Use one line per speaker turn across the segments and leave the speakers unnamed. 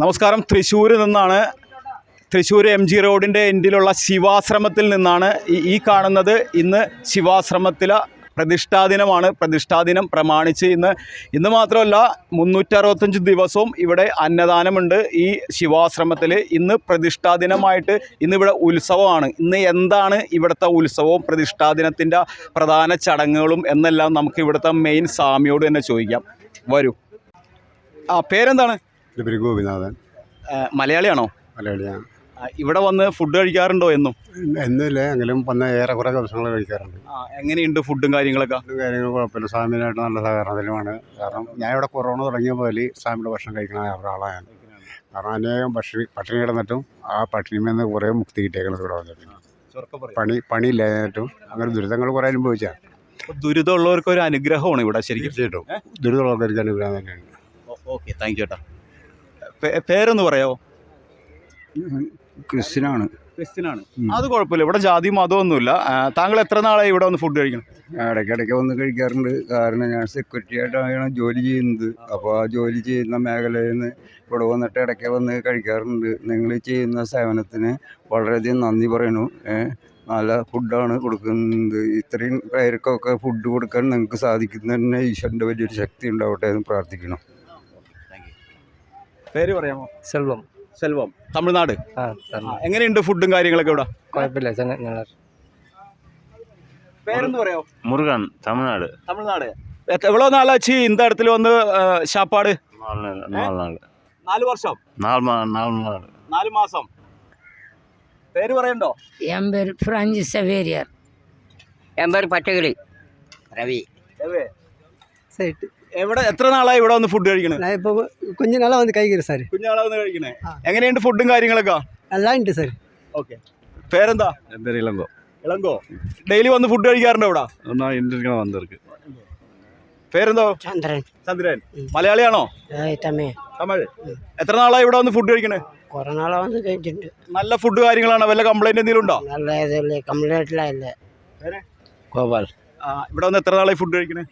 നമസ്കാരം. തൃശ്ശൂരിൽ നിന്നാണ് തൃശ്ശൂർ എം ജി റോഡിന്റെ എൻഡിലുള്ള ശിവാശ്രമത്തിൽ നിന്നാണ് ഈ- കാണുന്നത്. ഇന്ന് ശിവാശ്രമത്തിലെ പ്രതിഷ്ഠാദിനമാണ് പ്രതിഷ്ഠാദിനം പ്രമാണിച്ച് ഇന്ന്. ഇന്ന് മാത്രമല്ല മുന്നൂറ്ററുപത്തഞ്ച് ദിവസവും ഇവിടെ അന്നദാനമുണ്ട് ഈ ശിവാശ്രമത്തിൽ. ഇന്ന് പ്രതിഷ്ഠാദിനമായിട്ട് ഇന്നിവിടെ ഉത്സവമാണ്. ഇന്ന് എന്താണ് ഇവിടുത്തെ ഉത്സവവും പ്രതിഷ്ഠാദിനത്തിന്റെ പ്രധാന ചടങ്ങുകളും എന്നെല്ലാം നമുക്ക് ഇവിടുത്തെ മെയിൻ സ്വാമിയോട് തന്നെ ചോദിക്കാം. വരൂ. ആ പേരെന്താണ്?
പേര് ഗോപിനാഥൻ.
മലയാളിയാണോ?
മലയാളിയാണ്.
ഇവിടെ വന്ന് ഫുഡ് കഴിക്കാറുണ്ടോ എന്നും?
എന്നില്ല എങ്കിലും വന്ന ഏറെക്കുറെ ദിവസങ്ങൾ കഴിക്കാറുണ്ട്.
ആ, എങ്ങനെയുണ്ട് ഫുഡും കാര്യങ്ങളൊക്കെ?
ഫുഡും കാര്യങ്ങൾ കുഴപ്പമില്ല. സ്വാമിനായിട്ട് നല്ല സഹകരണത്തിലുമാണ് കാരണം ഞാൻ ഇവിടെ കൊറോണ തുടങ്ങിയ പോലെ സ്വാമിയുടെ ഭക്ഷണം കഴിക്കണ ഒരാളാണ്. കാരണം അനേകം ഭക്ഷണി പട്ടിണി കിടന്നിട്ടും ആ പട്ടിണിയിൽ നിന്ന് കുറേ മുക്തി കിട്ടിയേക്കുന്നത് ഇവിടെ വന്നിട്ട് പണി പണിയില്ലായിട്ടും അങ്ങനെ ദുരിതങ്ങൾ കുറേ അനുഭവിച്ചാൽ
ദുരിതമുള്ളവർക്ക് ഒരു അനുഗ്രഹമാണ് ഇവിടെ ശരിക്കും.
തീർച്ചയായിട്ടും. ദുരിതമുള്ളവർക്ക് അനുഗ്രഹം തന്നെയാണ്.
ഓക്കെ താങ്ക് യു ചേട്ടാ. പേരൊന്ന് പറയോ
ക്രിസ്ത്യനാണ്.
ക്രിസ്ത്യനാണ്. അത് കുഴപ്പമില്ല. ഇവിടെ ജാതി മതമൊന്നുമില്ല താങ്കൾ എത്ര നാളായി ഇവിടെ വന്ന് ഫുഡ് കഴിക്കണം?
ഇടയ്ക്കിടയ്ക്ക് വന്ന് കഴിക്കാറുണ്ട്. കാരണം ഞാൻ സെക്യൂരിറ്റി ആയിട്ടാണ് ജോലി ചെയ്യുന്നത്. അപ്പോൾ ആ ജോലി ചെയ്യുന്ന മേഖലയിൽ നിന്ന് ഇവിടെ വന്നിട്ട് ഇടയ്ക്ക് വന്ന് കഴിക്കാറുണ്ട്. നിങ്ങൾ ചെയ്യുന്ന സേവനത്തിന് വളരെയധികം നന്ദി പറയുന്നു നല്ല ഫുഡാണ് കൊടുക്കുന്നത്. ഇത്രയും പേർക്കൊക്കെ ഫുഡ് കൊടുക്കാൻ നിങ്ങൾക്ക് സാധിക്കുന്നതന്നെ ഈശ്വരന്റെ വലിയൊരു ശക്തി ഉണ്ടാവട്ടെ എന്ന് പ്രാർത്ഥിക്കണം
പേര് പറയാമോ?
സെൽവം.
സെൽവം. തമിഴ്നാട്. എങ്ങനെയുണ്ട് ഫുഡും കാര്യങ്ങളൊക്കെ ഇവിടെ?
കുഴപ്പമില്ല
പേരെന്ന് തമിഴ്നാട്. തമിഴ്നാട്. എവ്വളോ നാളാച്ചി
ഇന്ത ഇടത്തിൽ വന്ന് ഷാപ്പാട്
നാല് വർഷം? പേര് പറയണ്ടോ?
രവി.
എവിടെ എത്ര നാളായി ഇവിടെ വന്ന് ഫുഡ് കഴിക്കണേ?
ഇപ്പൊ இப்போ വന്ന് കഴിക്കരുത് സാർ காய்கறி
കുഞ്ഞാളെ വന്ന് കഴിക്കണേ? എങ്ങനെയുണ്ട് ഫുഡും കാര്യങ്ങളൊക്കെ?
എല്ലാം ഉണ്ട് സാർ
ഓക്കെ. പേരെന്താ?
എന്താ ഇളങ്കോ.
ഇളങ്കോ. ഡെയിലി വന്ന് ഫുഡ് കഴിക്കാറുണ്ടോ ഇവിടെ? പേരെന്തോ?
ചന്ദ്രൻ.
ചന്ദ്രൻ. മലയാളിയാണോ?
தமிழ்
തമിഴ്. എത്ര നാളായി ഇവിടെ വന്ന് ഫുഡ് കഴിക്കണേ?
കൊറേ നാളാ വന്ന് കഴിച്ചിട്ടുണ്ട്.
നല്ല ഫുഡ് കാര്യങ്ങളാണോ? വല്ല കംപ്ലൈന്റ് എന്തെങ്കിലും ഉണ്ടോ?
നല്ല இது இல்லை
ആ, ഇവിടെ വന്ന് എത്ര നാളായി ഫുഡ് കഴിക്കണേ?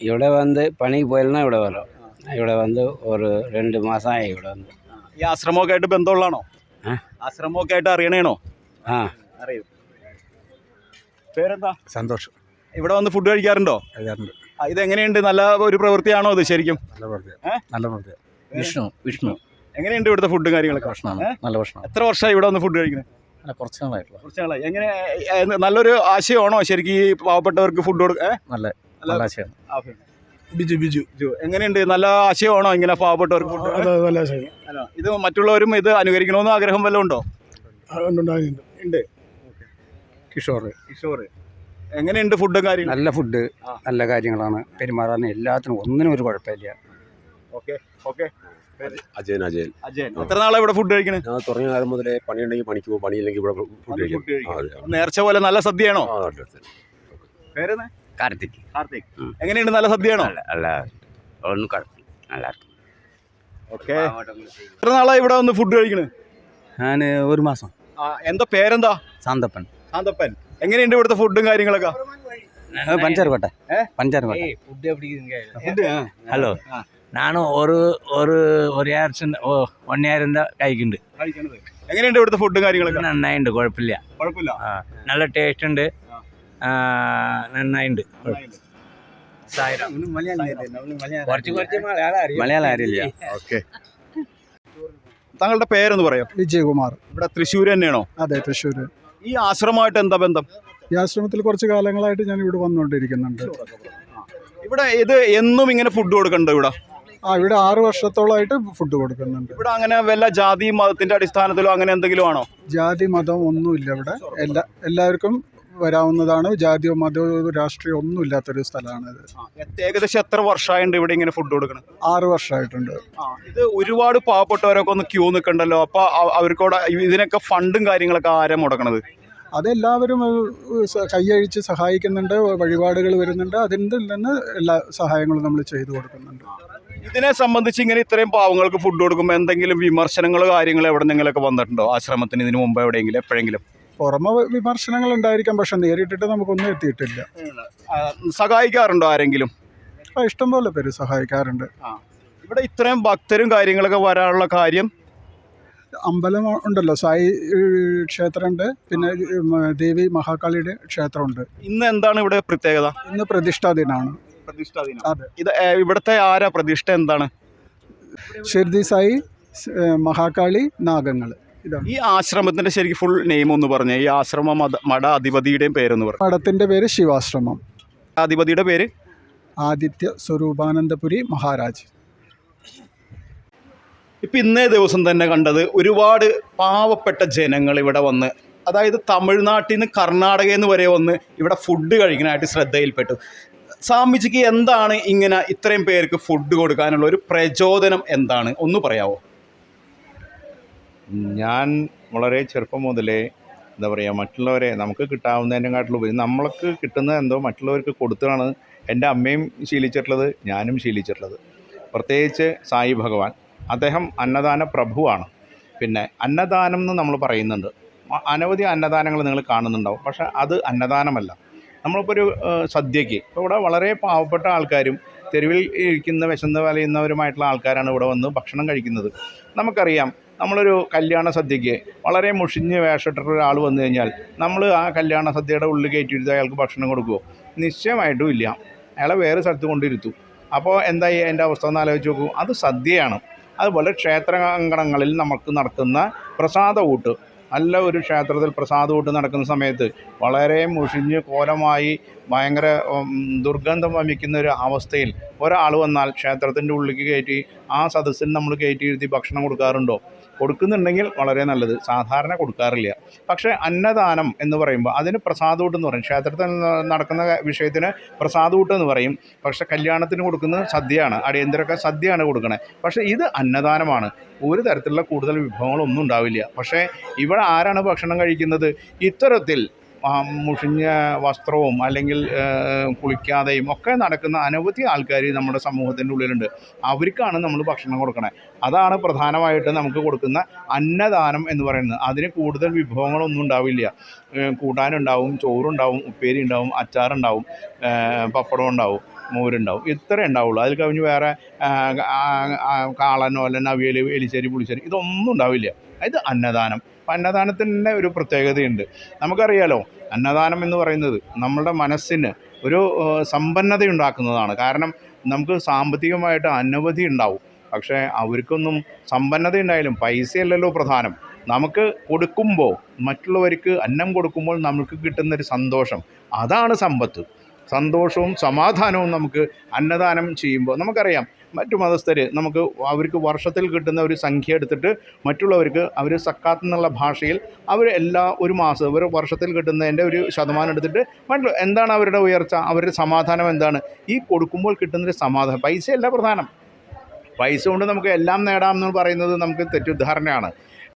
ഇവിടെ வந்து பணிக்கு போயிடலாம் ഇവിടെ வரும் ഇവിടെ வந்து ஒரு ரெண்டு மாதம் ஆகி ഇവിടെ வந்து
ഈ ആശ്രമമൊക്കെ ആയിട്ട് ബന്ധമുള്ളതാണോ
ആ.
ആശ്രമമൊക്കെ ആയിട്ട് അറിയണേണോ
ആ
അറിയും പേരെന്താ
സന്തോഷം
ഇവിടെ വന്ന് ഫുഡ് കഴിക്കാറുണ്ടോ
കഴിക്കാറുണ്ട്
ആ, ഇതെങ്ങനെയുണ്ട് നല്ല ഒരു പ്രവൃത്തിയാണോ ഇത് ശരിക്കും
നല്ല പ്രവൃത്തി
ഏ?
നല്ല പ്രവൃത്തി
விஷ்ணு விஷ்ணு
എങ്ങനെയുണ്ട് ഇവിടുത്തെ ഫുഡ് കാര്യങ്ങളൊക്കെ
ഭക്ഷണമാണ്
ഏ?
നല്ല ഭക്ഷണം
എത്ര വർഷമായി ഇവിടെ വന്ന് ഫുഡ് കഴിക്കുന്നത്
അല്ല കുറച്ച് നാളായിട്ടുള്ള
കുറച്ച് നാളായി എങ്ങനെ ഏ, ഏ, നല്ലൊരു ആശയമാണോ ശരിക്കും ഈ പാവപ്പെട്ടവർക്ക് ഫുഡ് കൊടുക്കുക
നല്ല
അല്ല.
നല്ല ആശയമാണ്
ബിജു ബിജു.
എങ്ങനെയുണ്ട്? നല്ല ആശയമാണോ ഇങ്ങനെ പാവപ്പെട്ടവർക്ക്
നല്ല
ആശയം. ഇത് മറ്റുള്ളവരും ഇത് അനുകരിക്കണമെന്ന് ആഗ്രഹം വല്ലതും ഉണ്ടോ? ഉണ്ട്
കിഷോർ
കിഷോർ എങ്ങനെയുണ്ട് ഫുഡും കാര്യങ്ങൾ
നല്ല ഫുഡ് നല്ല കാര്യങ്ങളാണ്. പെരുമാറാൻ എല്ലാത്തിനും ഒന്നിനും ഒരു കുഴപ്പമില്ല.
Okay okay.
അജയൻ അജയൻ.
അജയൻ. എത്ര നാളെ ഇവിടെ ഫുഡ് കഴിക്കണേ?
ഞാൻ തുടങ്ങിയ കാലം മുതലേ പണിയുണ്ടെങ്കിൽ പണിക്ക് പോകും പണിയില്ലെങ്കിൽ ഇവിടെ ഫുഡ് കഴിക്കും. ആ,
നേർച്ച പോലെ നല്ല സദ്യയാണോ. പേരെന്ന്
கார்த்திக்
കാർത്തിക്
ഉം.
എങ്ങനെയുണ്ട് നല്ല സദ്യയാണോ
நல்ல நல்லா ஒன்றும் குழப்பம் நல்லா இருக்கு
ഓക്കെ എത്ര നാളായി ഇവിടെ വന്ന് ഫുഡ് കഴിക്കണേ
ഞാൻ ഒരു മാസം
ആ, എന്താ പേരെന്താ
സാന്തപ്പൻ
ശാന്തപ്പൻ എങ്ങനെയുണ്ട് ഇവിടുത്തെ ഫുഡും കാര്യങ്ങളൊക്കെ
பஞ்சார்கோட்டை
ஆ?
பஞ்சார்கோட்டை
ഫുഡ് எப்படி
ஹலோ
ஆ.
நானும் ஒரு ஒரு ஒரு இயர் ஓ ஒன் இயர் இருந்தால் കഴിക്കുന്നുണ്ട്
കഴിക്കണത് എങ്ങനെയുണ്ട് ഇവിടുത്തെ ഫുഡും കാര്യങ്ങളൊക്കെ
നന്നായിട്ടുണ്ട് കുഴപ്പമില്ല
കുഴപ്പമില്ല
ആ നല്ല ടേസ്റ്റ് ഉണ്ട് കുറച്ച് മലയാളം അറിയില്ല.
ഓക്കെ. താങ്കളുടെ പേരൊന്ന് പറയാം.
വിജയകുമാർ.
ഇവിടെ തൃശ്ശൂർ തന്നെയാണോ?
അതെ തൃശ്ശൂർ
ഈ ആശ്രമമായിട്ട് എന്താ ബന്ധം?
ഈ ആശ്രമത്തിൽ കുറച്ച് കാലങ്ങളായിട്ട് ഞാൻ ഇവിടെ വന്നുകൊണ്ടിരിക്കുന്നുണ്ട്.
ഇവിടെ ഇത് എന്നും ഇങ്ങനെ ഫുഡ് കൊടുക്കണ്ടോ ഇവിടെ?
ആ ഇവിടെ ആറ് വർഷത്തോളമായിട്ട് ഫുഡ് കൊടുക്കുന്നുണ്ട്.
ഇവിടെ അങ്ങനെ വല്ല ജാതി മതത്തിന്റെ അടിസ്ഥാനത്തിലോ അങ്ങനെ എന്തെങ്കിലും ആണോ
ജാതി മതം ഒന്നുമില്ല ഇവിടെ. എല്ലാ എല്ലാവർക്കും വരാവുന്നതാണ്. ജാതിയോ മതമോ രാഷ്ട്രീയോ ഒന്നും ഇല്ലാത്തൊരു സ്ഥലമാണിത്
ഏകദേശം എത്ര വർഷമായിട്ട് ഇവിടെ ഇങ്ങനെ ഫുഡ് കൊടുക്കണം
ആറ് വർഷമായിട്ടുണ്ട്.
ഇത് ഒരുപാട് പാവപ്പെട്ടവരൊക്കെ ഒന്ന് ക്യൂ നിൽക്കണ്ടല്ലോ അപ്പൊ അവർക്കൂടെ ഇതിനൊക്കെ ഫണ്ടും കാര്യങ്ങളൊക്കെ ആരാ മുടക്കണത്?
അതെല്ലാവരും കൈയഴിച്ച് സഹായിക്കുന്നുണ്ട് വഴിപാടുകൾ വരുന്നുണ്ട്. അതിന്റെ നിന്ന് എല്ലാ സഹായങ്ങളും നമ്മൾ ചെയ്തു കൊടുക്കുന്നുണ്ട്.
ഇതിനെ സംബന്ധിച്ച് ഇങ്ങനെ ഇത്രയും പാവങ്ങൾക്ക് ഫുഡ് കൊടുക്കുമ്പോൾ എന്തെങ്കിലും വിമർശനങ്ങൾ കാര്യങ്ങൾ എവിടെ നിന്നെങ്കിലൊക്കെ വന്നിട്ടുണ്ടോ? ആശ്രമത്തിന് ഇതിനു മുമ്പ് എവിടെയെങ്കിലും എപ്പോഴെങ്കിലും?
പുറമെ വിമർശനങ്ങൾ ഉണ്ടായിരിക്കാം പക്ഷെ നേരിട്ടിട്ട് നമുക്കൊന്നും എത്തിയിട്ടില്ല.
സഹായിക്കാറുണ്ടോ ആരെങ്കിലും?
ആ, ഇഷ്ടംപോലെ പേര് സഹായിക്കാറുണ്ട്.
ഇവിടെ ഇത്രയും ഭക്തരും കാര്യങ്ങളൊക്കെ വരാനുള്ള കാര്യം?
അമ്പലം ഉണ്ടല്ലോ സായി ക്ഷേത്രമുണ്ട്. പിന്നെ ദേവി മഹാകാളിയുടെ ക്ഷേത്രമുണ്ട്.
ഇന്ന് എന്താണ് ഇവിടെ പ്രത്യേകത?
ഇന്ന് പ്രതിഷ്ഠാ ദിനമാണ്
പ്രതിഷ്ഠാ ദിനം.
അതെ.
ഇത് ഇവിടുത്തെ ആരാ പ്രതിഷ്ഠ എന്താണ്?
ഷിർദി സായി മഹാകാളി നാഗങ്ങൾ ഇതാണ്.
ഈ ആശ്രമത്തിന്റെ ശരിക്കും ഫുൾ നെയിം ഒന്ന് പറഞ്ഞു. ഈ ആശ്രമ മത മഠ അധിപതിയുടെയും പേരെന്ന് പറഞ്ഞു
മഠത്തിന്റെ പേര് ശിവാശ്രമം.
അധിപതിയുടെ പേര്?
ആദിത്യ സ്വരൂപാനന്ദപുരി മഹാരാജ്.
ഇപ്പം ഇന്നേ ദിവസം തന്നെ കണ്ടത് ഒരുപാട് പാവപ്പെട്ട ജനങ്ങൾ ഇവിടെ വന്ന് അതായത് തമിഴ്നാട്ടിൽ നിന്ന് കർണാടകയിൽ നിന്ന് വരെ വന്ന് ഇവിടെ ഫുഡ് കഴിക്കാനായിട്ട് ശ്രദ്ധയിൽപ്പെട്ടു. സ്വാമിജിക്ക് എന്താണ് ഇങ്ങനെ ഇത്രയും പേർക്ക് ഫുഡ് കൊടുക്കാനുള്ള ഒരു പ്രചോദനം എന്താണ്? ഒന്ന് പറയാവോ?
ഞാൻ വളരെ ചെറുപ്പം മുതലേ എന്താ പറയുക മറ്റുള്ളവരെ നമുക്ക് കിട്ടാവുന്നതിനെക്കാട്ടിലുപരി നമ്മൾക്ക് കിട്ടുന്നത് എന്തോ മറ്റുള്ളവർക്ക് കൊടുത്താണ് എന്റെ അമ്മയും ശീലിച്ചിട്ടുള്ളത് ഞാനും ശീലിച്ചിട്ടുള്ളത്. പ്രത്യേകിച്ച് സായി ഭഗവാൻ. അദ്ദേഹം അന്നദാന പ്രഭുവാണ്. പിന്നെ അന്നദാനം എന്ന് നമ്മൾ പറയുന്നുണ്ട്. അനവധി അന്നദാനങ്ങൾ നിങ്ങൾ കാണുന്നുണ്ടാവും. പക്ഷേ അത് അന്നദാനമല്ല. നമ്മളിപ്പോൾ ഒരു സദ്യയ്ക്ക് ഇപ്പോൾ ഇവിടെ വളരെ പാവപ്പെട്ട ആൾക്കാരും തെരുവിൽ ഇരിക്കുന്ന വിശന്ന് വലയുന്നവരുമായിട്ടുള്ള ആൾക്കാരാണ് ഇവിടെ വന്ന് ഭക്ഷണം കഴിക്കുന്നത്. നമുക്കറിയാം നമ്മളൊരു കല്യാണ സദ്യയ്ക്ക് വളരെ മുഷിഞ്ഞ് വേഷമിട്ടിട്ട് വന്നു കഴിഞ്ഞാൽ നമ്മൾ ആ കല്യാണ സദ്യയുടെ ഉള്ളിൽ കയറ്റിയിരുത്തി അയാൾക്ക് ഭക്ഷണം കൊടുക്കുമോ നിശ്ചയമായിട്ടും ഇല്ല. അയാളെ വേറെ സ്ഥലത്ത് കൊണ്ടിരുത്തു അപ്പോൾ എന്തായി അതിന്റെ അവസ്ഥ എന്ന് ആലോചിച്ച് നോക്കൂ. അത് സദ്യയാണ്. അതുപോലെ ക്ഷേത്രാങ്കണങ്ങളിൽ നമുക്ക് നടക്കുന്ന പ്രസാദ ഊട്ട്. നല്ല ഒരു ക്ഷേത്രത്തിൽ പ്രസാദ ഊട്ട് നടക്കുന്ന സമയത്ത് വളരെ മുഷിഞ്ഞ് കോലമായി ഭയങ്കര ദുർഗന്ധം വമിക്കുന്ന ഒരു അവസ്ഥയിൽ ഒരാൾ വന്നാൽ ക്ഷേത്രത്തിന്റെ ഉള്ളിലേക്ക് കയറ്റി ആ സദസ്സിന് നമ്മൾ കയറ്റി എഴുതി ഭക്ഷണം കൊടുക്കാറുണ്ടോ? കൊടുക്കുന്നുണ്ടെങ്കിൽ വളരെ നല്ലത്. സാധാരണ കൊടുക്കാറില്ല. പക്ഷേ അന്നദാനം എന്ന് പറയുമ്പോൾ അതിന് പ്രസാദൂട്ട് എന്ന് പറയും. ക്ഷേത്രത്തിൽ നടക്കുന്ന വിഷയത്തിന് പ്രസാദൂട്ട് എന്ന് പറയും. പക്ഷേ കല്യാണത്തിന് കൊടുക്കുന്നത് സദ്യയാണ്. അടിയന്തരമൊക്കെ സദ്യയാണ് കൊടുക്കണേ. പക്ഷേ ഇത് അന്നദാനമാണ്. ഒരു തരത്തിലുള്ള കൂടുതൽ വിഭവങ്ങളൊന്നും ഉണ്ടാവില്ല. പക്ഷേ ഇവിടെ ആരാണ് ഭക്ഷണം കഴിക്കുന്നത്? ഇത്തരത്തിൽ മുഷിഞ്ഞ വസ്ത്രവും അല്ലെങ്കിൽ കുളിക്കാതെയും ഒക്കെ നടക്കുന്ന അനവധി ആൾക്കാർ നമ്മുടെ സമൂഹത്തിന്റെ ഉള്ളിലുണ്ട്. അവർക്കാണ് നമ്മൾ ഭക്ഷണം കൊടുക്കണേ. അതാണ് പ്രധാനമായിട്ട് നമുക്ക് കൊടുക്കുന്ന അന്നദാനം എന്ന് പറയുന്നത്. അതിന് കൂടുതൽ വിഭവങ്ങളൊന്നും ഉണ്ടാവില്ല. കൂട്ടാനുണ്ടാവും ചോറുണ്ടാവും ഉപ്പേരി ഉണ്ടാവും അച്ചാറുണ്ടാവും പപ്പടം ഉണ്ടാവും മോരുണ്ടാവും ഇത്രേ ഉണ്ടാവുള്ളൂ. അതിൽ കവിഞ്ഞ് വേറെ കാളനോ അല്ലെങ്കിൽ അവിയൽ എലിശ്ശേരി പുളിശ്ശേരി ഇതൊന്നും ഉണ്ടാവില്ല. ഇത് അന്നദാനം. അപ്പം അന്നദാനത്തിന്റെ ഒരു പ്രത്യേകതയുണ്ട്. നമുക്കറിയാലോ അന്നദാനം എന്ന് പറയുന്നത് നമ്മളുടെ മനസ്സിന് ഒരു സമ്പന്നത ഉണ്ടാക്കുന്നതാണ് കാരണം നമുക്ക് സാമ്പത്തികമായിട്ട് അനവധി ഉണ്ടാവും. പക്ഷേ അവർക്കൊന്നും സമ്പന്നത ഉണ്ടായാലും പൈസയല്ലല്ലോ പ്രധാനം. നമുക്ക് കൊടുക്കുമ്പോൾ മറ്റുള്ളവർക്ക് അന്നം കൊടുക്കുമ്പോൾ നമുക്ക് കിട്ടുന്നൊരു സന്തോഷം. അതാണ് സമ്പത്ത്. സന്തോഷവും സമാധാനവും നമുക്ക് അന്നദാനം ചെയ്യുമ്പോൾ നമുക്കറിയാം. മറ്റു മതസ്ഥർ നമുക്ക് അവർക്ക് വർഷത്തിൽ കിട്ടുന്ന ഒരു സംഖ്യ എടുത്തിട്ട് മറ്റുള്ളവർക്ക് അവർ സക്കാത്ത് എന്നുള്ള ഭാഷയിൽ അവർ എല്ലാ ഒരു മാസം ഒരു വർഷത്തിൽ കിട്ടുന്നതിന്റെ ഒരു ശതമാനം എടുത്തിട്ട് മറ്റുള്ള എന്താണ് അവരുടെ ഉയർച്ച അവരുടെ സമാധാനം എന്താണ്? ഈ കൊടുക്കുമ്പോൾ കിട്ടുന്നൊരു സമാധാനം. പൈസയല്ല പ്രധാനം. പൈസ കൊണ്ട് നമുക്ക് എല്ലാം നേടാം എന്ന് പറയുന്നത് നമുക്ക് തെറ്റിദ്ധാരണയാണ്.